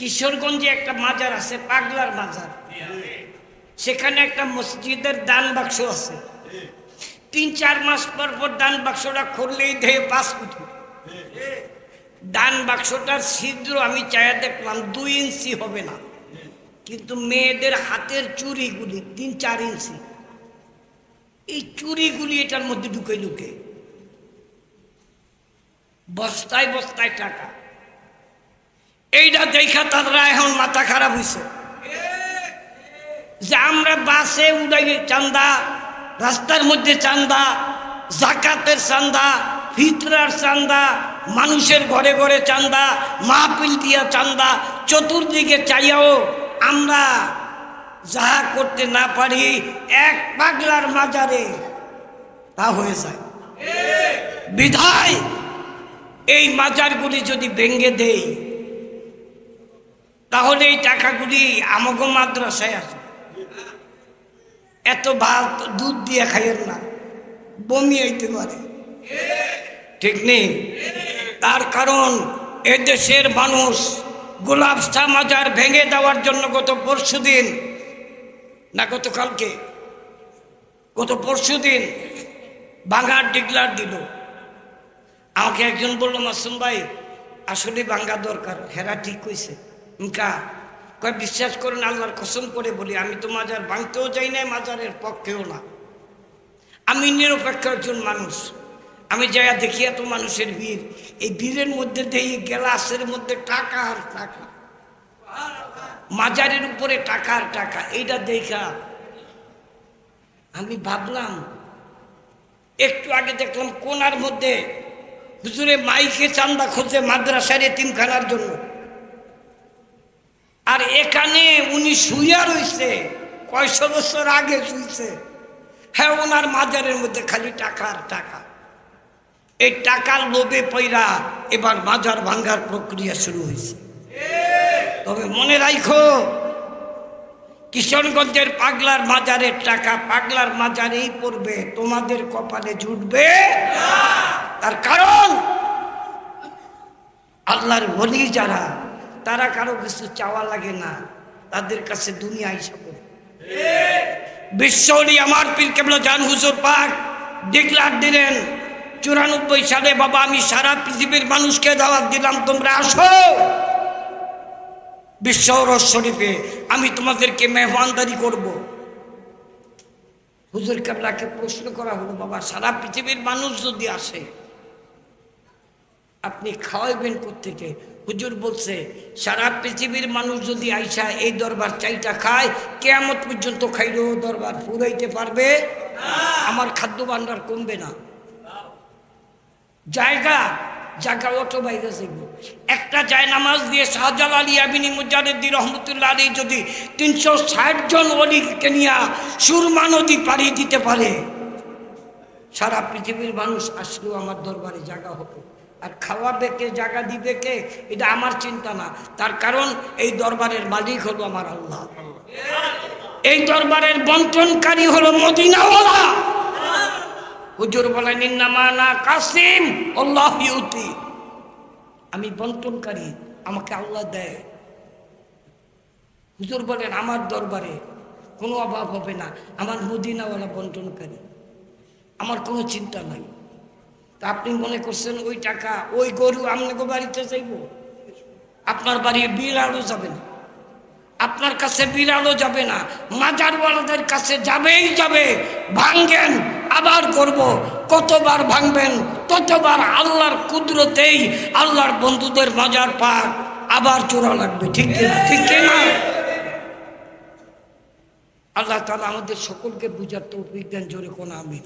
কিশোরগঞ্জে একটা মাজার আছে, পাগলার মাজার। সেখানে একটা মসজিদের দান বাক্স আছে। তিন, চার মাস পর পর দান বাক্সটা খুললেই দেহে পাঁচ কোটি দান বাক্সটার ছিদ্র আমি চায়া দেখলাম, দুই ইঞ্চি হবে না। কিন্তু মেয়েদের হাতের চুরিগুলি তিন, চার ইঞ্চি। এই চুরিগুলি এটার মধ্যে ঢুকে ঢুকে। বস্তায় বস্তায় টাকা। এইটা দেখা তারা এখন মাথা খারাপ হয়েছে যে আমরা বাসে উড়াই চান্দা, রাস্তার মধ্যে চান্দা, জাকাতের চান্দা, ফিতরার চান্দা, মানুষের ঘরে ঘরে চান্দা মাহপিল দিয়া চান্দা, চতুর্দিকে চাইয়াও আমরা যাহা করতে না পারি, এক পাগলার মাজারে তা হয়ে যায়। বিধায় এই মাজারগুলি যদি ভেঙ্গে দেই তাহলে এই টাকাগুলি আমাকে মাদ্রাসায় আসবে। এত ভাত, দুধ দিয়ে খাইয়েন না, বমি আইতে পারে। ঠিক নেই? তার কারণ এদেশের মানুষ গোলাপ শাহ মাজার ভেঙে দেওয়ার জন্য গত পরশু দিন, না গতকালকে গত পরশু দিন ভাঙার ডিগলার দিল। আমাকে একজন বলল, মাসুম ভাই, আসলে ভাঙ্গা দরকার। হেরা ঠিক কইছে। কা কয়, বিশ্বাস করুন, আল্লাহর কসম করে বলি, আমি তো মাজার ভাঙতেও যাই না মাজারের পক্ষেও না। আমি নিরপেক্ষ একজন মানুষ। আমি যাইয়া দেখি এত মানুষের ভিড়। এই ভিড়ের মধ্যে দেখি গ্লাসের মধ্যে টাকা আর টাকা। মাজারের উপরে টাকা আর টাকা এইটা দেখা। আমি ভাবলাম, একটু আগে দেখলাম কোনার মধ্যে হুজুরে মাইকে চান্দা খোঁজে মাদ্রাসার এতিমখানার জন্য। আর এখানে উনি শুইয়া রইছে, কয়শো বছর আগে শুইছে। হ্যাঁ ওনার মাজারের মধ্যে খালি টাকা আর টাকা। এই টাকার লোভে পয়রা এবার মাজার ভাঙ্গার প্রক্রিয়া শুরু হয়েছে তবে মনে রাখো কিশোরগঞ্জের পাগলার মাজারের টাকা, পাগলার মাজারেই পড়বে, তোমাদের কপালে জুটবে তার কারণ, আল্লাহর বলি যারা তারা কারও কিছু চাওয়া লাগে না। তাদের কাছে দুনিয়া হিসাব বিশ্বরী আমার পীর কেবল জান হুজুর পাক ডিক্লার দিলেন, চুরানব্বই সালে বাবা আমি সারা পৃথিবীর মানুষকে দাওয়াত দিলাম, তোমরা আসো। বিশ্ব রস শরীফে আমি তোমাদেরকে মেহমানদারি করব। হুজুর কাবলাকে প্রশ্ন করা হলো, বাবা, সারা পৃথিবীর মানুষ যদি আসে, আপনি খাওয়াইবেন থেকে হুজুর বলছে সারা পৃথিবীর মানুষ যদি আইসা এই দরবার চাইটা খায় কেয়ামত পর্যন্ত খাইলেও দরবার ফুরাইতে পারবে। আমার খাদ্য ভাণ্ডার কমবে না। জায়গা জায়গা অটো বাইরে যাইব। একটা যায় নামাজ দিয়ে শাহজাল আলী আবিনী মুজারুদ্দি রহমতুল্লাহ আলী যদি তিনশো ষাট জন অলিকে নিয়ে সুরমা নদী পাড়ি দিতে পারে। সারা পৃথিবীর মানুষ আসলেও আমার দরবারে জায়গা হবে। আর খাওয়াবে কে জায়গা দিবে কে এটা আমার চিন্তা না। তার কারণ এই দরবারের মালিক হলো আমার আল্লাহ। এই দরবারের বন্টনকারী হলো মদিনাওয়ালা। হুজুর বলেন ইন্নামানা কাসিম, আল্লাহ ইউতি। আমি বন্টনকারী, আমাকে আল্লাহ দেয়। হুজুর বলেন, আমার দরবারে কোনো অভাব হবে না। আমার মদিনাওয়ালা বন্টনকারী। আমার কোনো চিন্তা নাই। তা আপনি মনে করছেন ওই টাকা, ওই গরু আপনাকে বাড়িতে যাইব? আপনার বাড়ি বিড়ালও যাবে না। আপনার কাছে বিড়ালও যাবে না। মাজারওয়ালাদের কাছে যাবেই যাবে। ভাঙ্গেন আবার করব। কতবার ভাঙবেন, ততবার আল্লাহর কুদরতেই আল্লাহর বন্ধুদের মাজার পাক আবার চোরা লাগবে। ঠিক কিনা ঠিক কিনা আল্লাহ তালা আমাদের সকলকে বুঝার তৌফিক দেন, জোরে কোন আমি